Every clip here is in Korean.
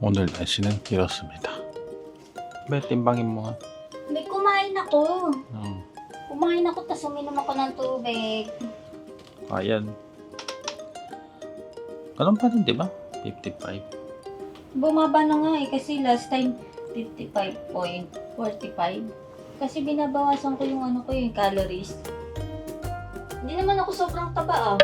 오늘 날씨는 이렇습니다. May timbangin mo nga. May kumain ako. Oh. Kumain ako, tapos uminom ako ng tubig. Ayan. Ganun pa rin, di ba? 55. Bumaba na nga eh, kasi last time 55.45. Kasi binabawasan ko yung ano ko yung calories. Hindi naman ako sobrang taba ah.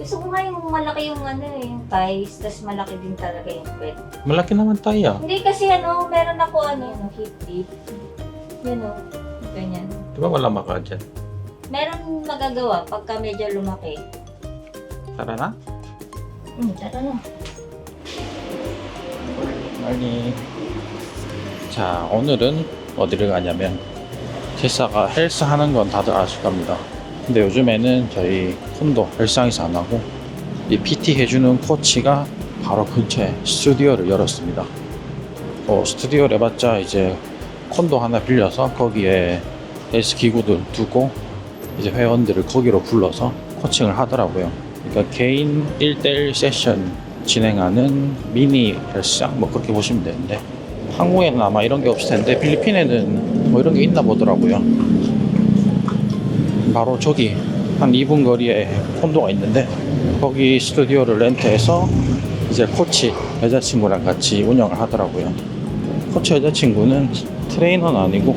Gusto ko nga yung malaki yung ano eh, yung thighs, tapos malaki din talaga yung pet. Malaki naman tayo. Hindi kasi ano, meron ako ano, yung hip dip. Yan o, ganyan. Di ba wala maka dyan? Meron magagawa pagka medyo lumaki. Tara na. Hmm, tara na. 아니. 자, 오늘은 어디를 가냐면 제사가 헬스 하는 건 다들 아실 겁니다. 근데 요즘에는 저희 콘도 헬스장에서 안 하고 이 PT 해주는 코치가 바로 근처에 스튜디오를 열었습니다. 어, 스튜디오를 해봤자 이제 콘도 하나 빌려서 거기에 헬스 기구들 두고 이제 회원들을 거기로 불러서 코칭을 하더라고요. 그러니까 개인 1대1 세션 진행하는 미니 헬스장 뭐 그렇게 보시면 되는데 한국에는 아마 이런 게 없을 텐데 필리핀에는 뭐 이런 게 있나 보더라고요. 바로 저기 한 2분 거리에 콘도가 있는데 거기 스튜디오를 렌트해서 이제 코치 여자친구랑 같이 운영을 하더라고요. 코치 여자친구는 트레이너는 아니고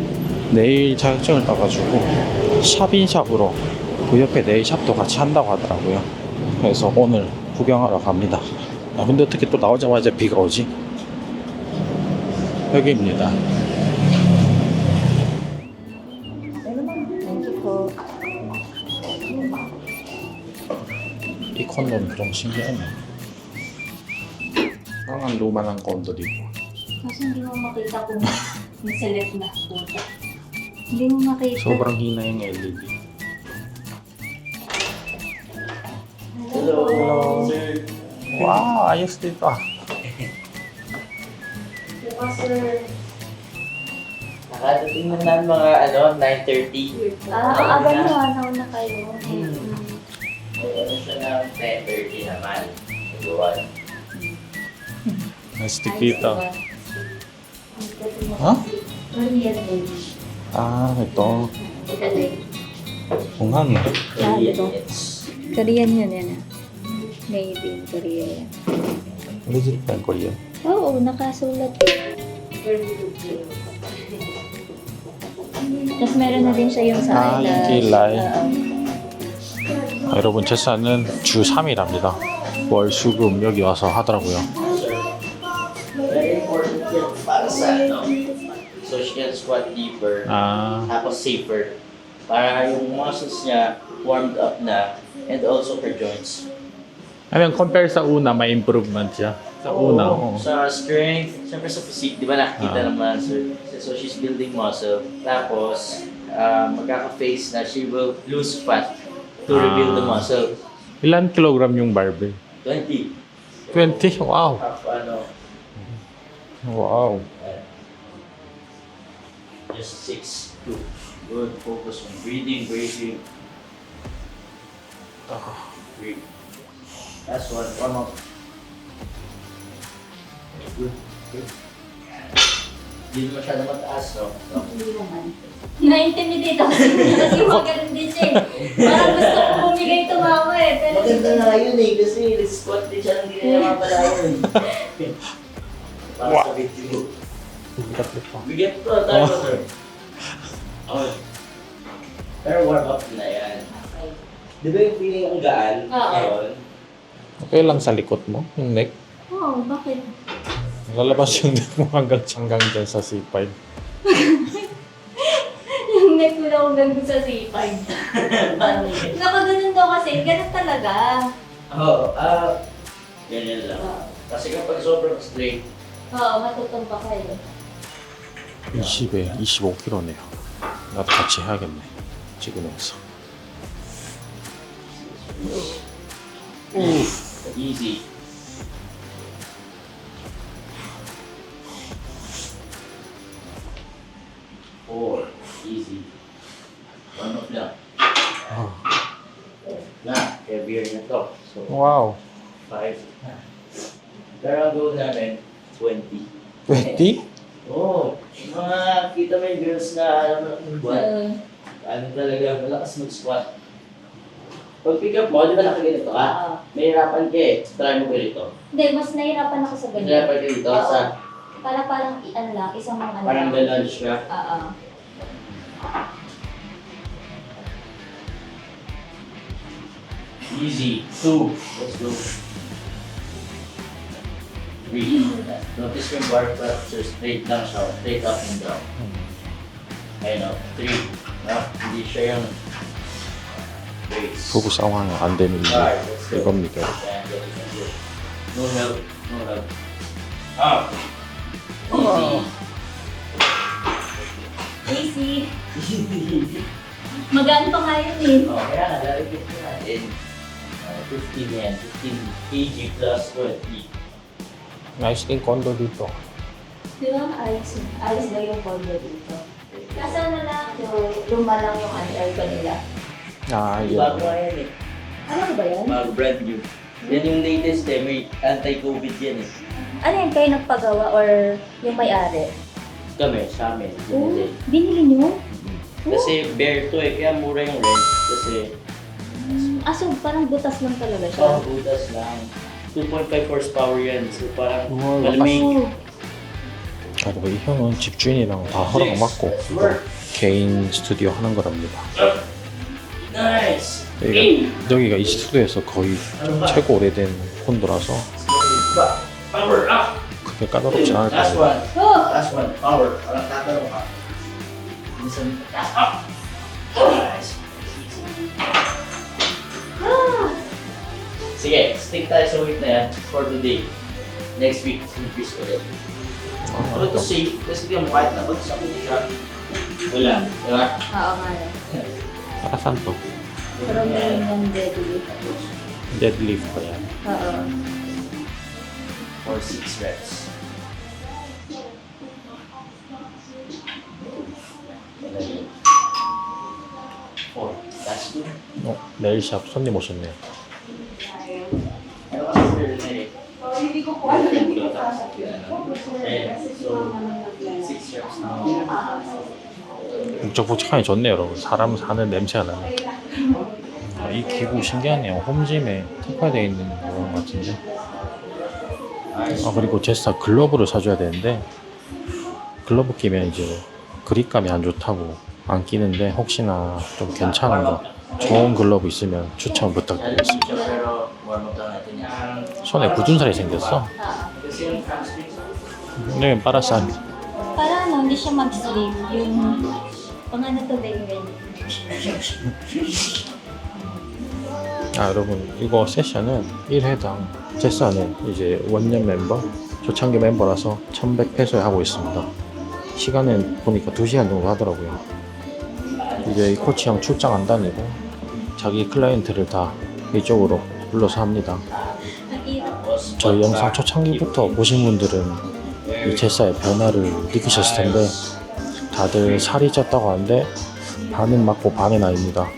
네일 자격증을 따가지고 샵인샵으로 그 옆에 네일 샵도 같이 한다고 하더라고요. 그래서 오늘 구경하러 갑니다. 아, 근데 어떻게 또 나오자마자 비가 오지? 여기입니다. Condom drinks, hindi ano. Parang eh. ang luma ng kondo dito. Kasi hindi mo makita kung may select na puta. Hindi mo makita. Sobrang hina yung LED. Hello. Hello. Wow, ayos dito ah. Diba sir? Nakadating na mga ano, 9.30. Ah, ah abay na, ano, na kayo. Hmm. Umuwi siya ng naman. Nag-uwan. Nice to kita. Ha? Ah, ito. Oo nga, no? Ah, ito. Korean yun, yan ah. Made in Korea yan. Legit pa ang Korea? Oo, nakasulat yun. Tapos meron na din siya yung sa Ah, yung kilay. Oo. 여러분 제사는 주 3일 합니다. 월, 수, 금 여기 와서 하더라고요. So she can squat deeper. 아, Tapos safer. Para yung muscles niya warmed up na and also her joints. 아니면 compare sa una, may improvement siya. Sa una, oo. Sa strength, siyempre sa physique, di ba nakikita Ah. naman. So, so she's building muscle. Tapos, uh, magkaka-face na she will lose fat to rebuild the Ah. muscle. Ilan kilogram yung barbell? 20. 20? Wow! Half, ano, Wow! just 6, 2. Good. Focus on breathing, breathing. Breathe. Last one. Warm up. Good. Good. Hindi masyado mataas, no? no? Hindi naman. Na-intimidate ako kasi kasi magaling din siya eh. Parang gusto ko bumigay tumawa eh. Pero Maganda nga yun eh, kasi nag-squat din siya, hindi na mapalayan. Para sa. Bigat ito. Bigyan ko, tayo ko, sir. Okay. Pero warm up na yan. Di ba yung feeling ang gaan? Oo. Okay lang sa likod mo, yung neck. Oo, oh, bakit? Lalabas yung neck mo hanggang hanggang dyan sa C5. Yung neck ko lang hanggang sa C5. Paano yun? Nakaganon daw kasi, ganun talaga. Oo, ah, ganyan lang. Oo, Kasi kapag sobrang straight, Oo, matutumpa kayo. 20에 25kg네요. 나도 같이 해야겠네. 찍으면서. easy. Easy. One up lang. Na, heavier na to. So, 와우. 5. Pero ang goal namin, 20. 20? Oo. Oh, mga kita mo yung girls na alam mo, squat. Ano talaga, malakas mag-squat. Pag pick up mo, di ba nakaganito ka? Oo. May hirapan ka eh. Try mo ganito. Hindi, mas nahirapan ako sa ganyan. Hirapan ka dito sa Para parang i- ano lang, isang mga ano parang lang. ganon siya. Oo. Easy. Two. Let's go. Three. Notice yung bar fracture straight lang siya. Straight up and down. Ayun o. Three. Ah, hindi siya yung base. 부부 상황이 안 되는 Five. Let's go. 이겁니다. Yan, go, go, go. No help. No help. Up. Easy. AC. Magaan pa nga yun eh. Oo, kaya nga, lalagyan ko natin. Uh, 15 yan, 15 kg plus 20. Nice din condo dito. Di ba? Ayos, ayos yung condo dito. Kaso na lang, luma lang yung aircon nila. Ah, yun. Bago nga yan eh. Ano ba yan? Bago brand new. Yan yung latest eh, may anti-COVID yan eh. Ano yan kayo nagpagawa or yung may-ari? Kami, sa amin. Oh, Binili. binili nyo? Kasi bare to eh. Kaya mura yung rent. Kasi Ah, so parang butas lang talaga siya. oh, butas lang. 2.5 horsepower yan. So parang Wow. malamig. Oh, 그리고 이 형은 집주인이랑 다 허락 맞고 이거 개인 스튜디오 하는 거랍니다. Nice! 여기가, 여기가 이 스튜디오에서 거의 최고 오래된 콘도라서! 그렇게 까다롭진 않을 겁니다. Last one, power. Parang tatanong ka. Minsan, taas up! Nice. Sige, stick tayo sa weight na yan for today. Next week, increase ulit. Pero to safe, kasi hindi mo kahit nabag sa kundi siya. Wala, di ba? Oo nga yun. Saan to? Pero may yung deadlift. Deadlift pa yan. Oo. For six reps. 어, 네일샵 손님 오셨네요. 북적북적하니 좋네요, 여러분. 사람 사는 냄새가 나네. 아, 이 기구 신기하네요. 홈짐에 특화되어 있는 그런 것 같은데. 아, 그리고 제스타 글러브를 사줘야 되는데, 글러브 끼면 이제 그립감이 안 좋다고 안 끼는데, 혹시나 좀 괜찮은 거, 좋은 글러브 있으면 추천 부탁드리겠습니다. 손에 굳은 살이 생겼어. Para ano. Yung yung ganyan? 아 여러분 이거 세션은 1회당 제스는 이제 원년 멤버 초창기 멤버라서 1100페소에 하고 있습니다 시간은 보니까 2시간 정도 하더라고요 이제 이 코치 형 출장 안 다니고 자기 클라이언트를 다 이쪽으로 불러서 합니다. 저희 영상 초창기부터 보신 분들은 이 제사의 변화를 느끼셨을 텐데 다들 살이 쪘다고 하는데 반은 맞고 반은 아닙니다.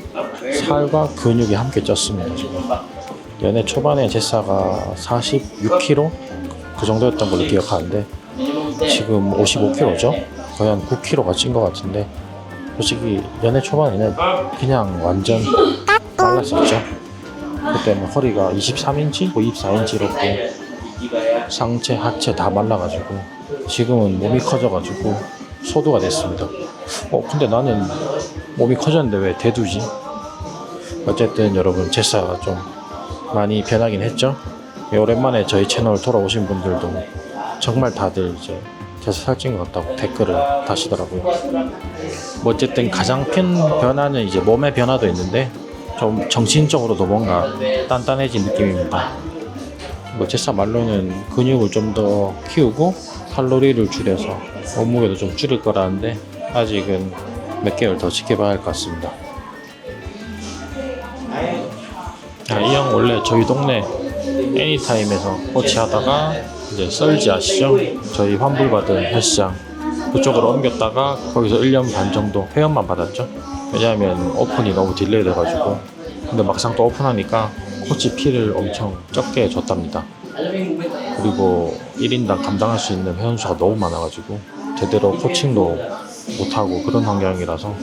살과 근육이 함께 쪘습니다 지금. 연애 초반에 제사가 46kg 그 정도였던 걸로 기억하는데 지금 55kg죠? 거의 한 9kg가 찐 것 같은데 솔직히 연애 초반에는 그냥 완전 말랐었죠 그때는 허리가 23인치, 24인치 이렇게 이거야. 상체, 하체 다 말라가지고 지금은 몸이 커져가지고 소두가 됐습니다. 어 근데 나는 몸이 커졌는데 왜 대두지? 어쨌든 여러분 제사가 좀 많이 변하긴 했죠. 예, 오랜만에 저희 채널 돌아오신 분들도 정말 다들 이제 제사 살찐 것 같다고 댓글을 다시더라고요. 뭐 어쨌든 가장 큰 변화는 이제 몸의 변화도 있는데 좀 정신적으로도 뭔가 단단해진 느낌입니다. 뭐 제사 말로는 근육을 좀 더 키우고 칼로리를 줄여서 몸무게도 좀 줄일 거라는데 아직은 몇 개월 더 지켜봐야 할 것 같습니다. 아, 이형 원래 저희 동네 애니타임에서 코치 하다가 이제 썰지 아시죠? 저희 환불받은 헬스장 그쪽으로 옮겼다가 거기서 1년 반 정도 회원만 받았죠. 왜냐하면 오픈이 너무 딜레이 돼가지고 근데 막상 또 오픈하니까 코치 피를 엄청 적게 줬답니다. 그리고 1인당 감당할 수 있는 회원수가 너무 많아가지고 제대로 코칭도 못하고 그런 환경이라서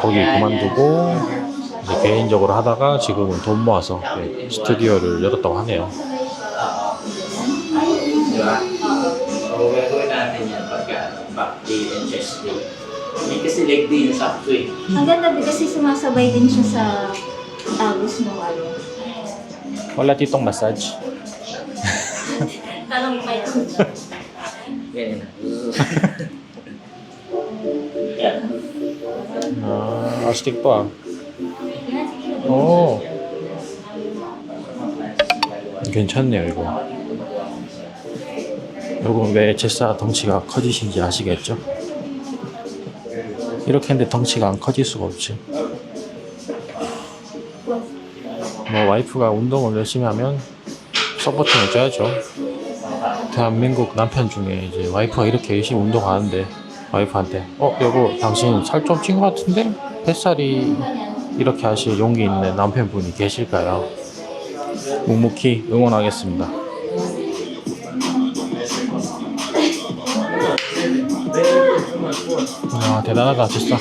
거기 그만두고 이제 개인적으로 하다가 지금은 돈 모아서 네, 스튜디오를 열었다고 하네요. Di ba? So, gagawin natin yan pagka back day and chest day. Hindi kasi leg day yung sakto eh. Ang ganda din kasi sumasabay din siya sa tagos mo ano. Wala titong massage. Tanong mo kayo. Ganyan. Yan. 아, 아스틱 봐. 오, 괜찮네요 이거. 요거 왜 제사 덩치가 커지신지 아시겠죠? 이렇게 했는데 덩치가 안 커질 수가 없지. 뭐 와이프가 운동을 열심히 하면 서포팅 해줘야죠. 대한민국 남편 중에 이제 와이프가 이렇게 열심히 운동하는데 와이프한테 어 여보 당신 살 좀 찐 것 같은데 뱃살이 이렇게 하실 용기 있는 남편분이 계실까요? 묵묵히 응원하겠습니다. 아 대단하다 진짜.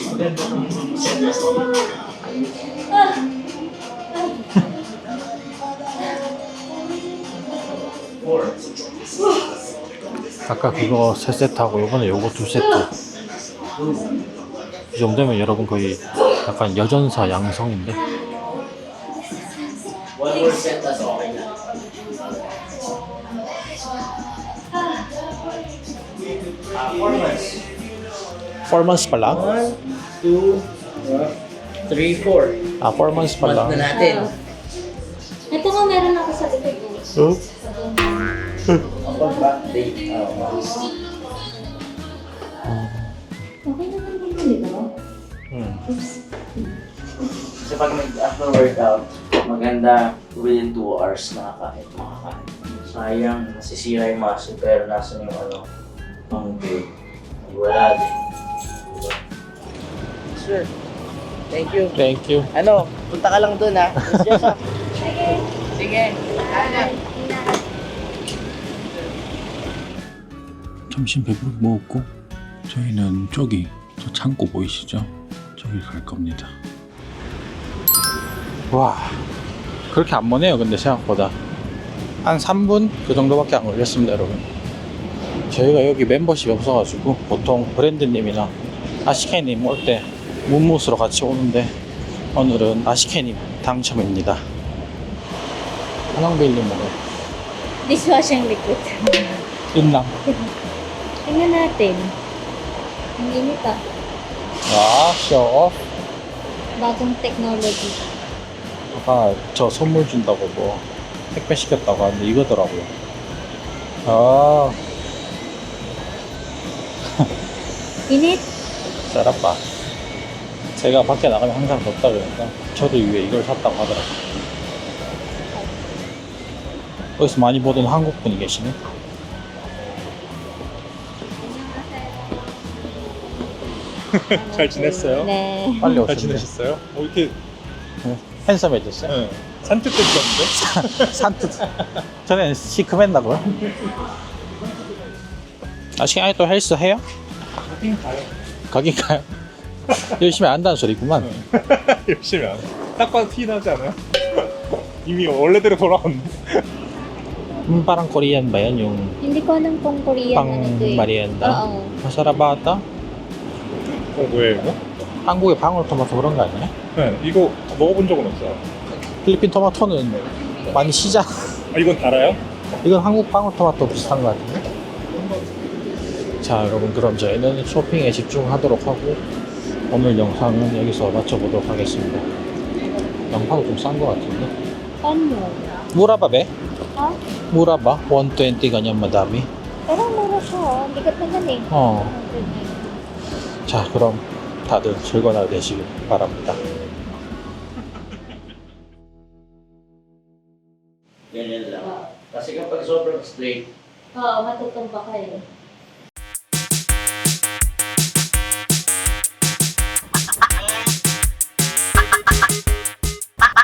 아까 그거 세 세트하고 이번에 요거 두 세트. 이 정도면 여러분 거의 약간 여전사 양성인데. Ah, four months. 4 months pa lang? One, two, three, four. Ah, 4 months pa Month na natin. Ito nga meron ako sa likod mo. Oh? Kapag back ah, Okay naman din yun, di ba? Hmm. Oops. Kasi pag nag-after workout, maganda within 2 hours nakakain. Makakain. Sayang, nasisira yung muscle pero nasa yung ano, ang day. Wala din. Diba? Sure. Thank you. Thank you. Ano, punta ka lang doon ha. Miss Jessa. Sige. Ano? 점심 배부르게 먹었고 저희는 저기 저 창고 보이시죠? 저기 갈 겁니다. 와 그렇게 안 머네요 근데 생각보다 한 3분 그 정도밖에 안 걸렸습니다 여러분 저희가 여기 멤버십이 없어가지고 보통 브랜드님이나 아시케님 올 때 문무스로 같이 오는데 오늘은 아시케님 당첨입니다 한왕베일님은 Dishwashing liquid. 인랑 Tingnan natin. Ang init ah. 와 쇼. Bagong technology. 아까 저 선물 준다고 뭐 택배 시켰다고 하는데 이거더라고요. 아, Init? 짤아빠. 제가 밖에 나가면 항상 덥다 그러니까 저를 위해 이걸 샀다고 하더라고요. 어디서 많이 보던 한국 분이 계시네. 잘 지냈어요? 네. 빨리 잘 오셨네. 지내셨어요? 어, 이렇게 핸섬해졌어요? 네. 산뜻해졌는데? 산뜻. 전에 시큼했나고요? 아 시간에 또 헬스 해요? 하긴 가요. 가긴 가요. 열심히 안다는 소리구만. 열심히 안 해. 딱 봐도 티 나지 않아요? 이미 원래대로 돌아왔네. Hmm, parang Korean ba yan? Yung Hindi ko alam kung Korean pang ano to eh. merienda? Oo. Masarap ba ata? 어, 뭐예요 이거? 한국의 방울 토마토 그런 거 아니야? 네, 이거 먹어본 적은 없어요. 필리핀 토마토는 많이 시잖아. 아, 이건 달아요? 이건 한국 방울 토마토 비슷한 거 같은데? 자, 여러분, 그럼 저희는 쇼핑에 집중하도록 하고, 오늘 영상은 여기서 마쳐보도록 하겠습니다. 양파도 좀 싼 거 같은데? Ba, be? Ha? Mura ba? 120 ganyan madami? Pero mura siya oh. Ang bigat naman eh. 어. 자, 그럼 다들 즐거운 하루 되시길 바랍니다. Ganyan lang. Kasi kapag sobrang straight, Oo, matutumba ka eh.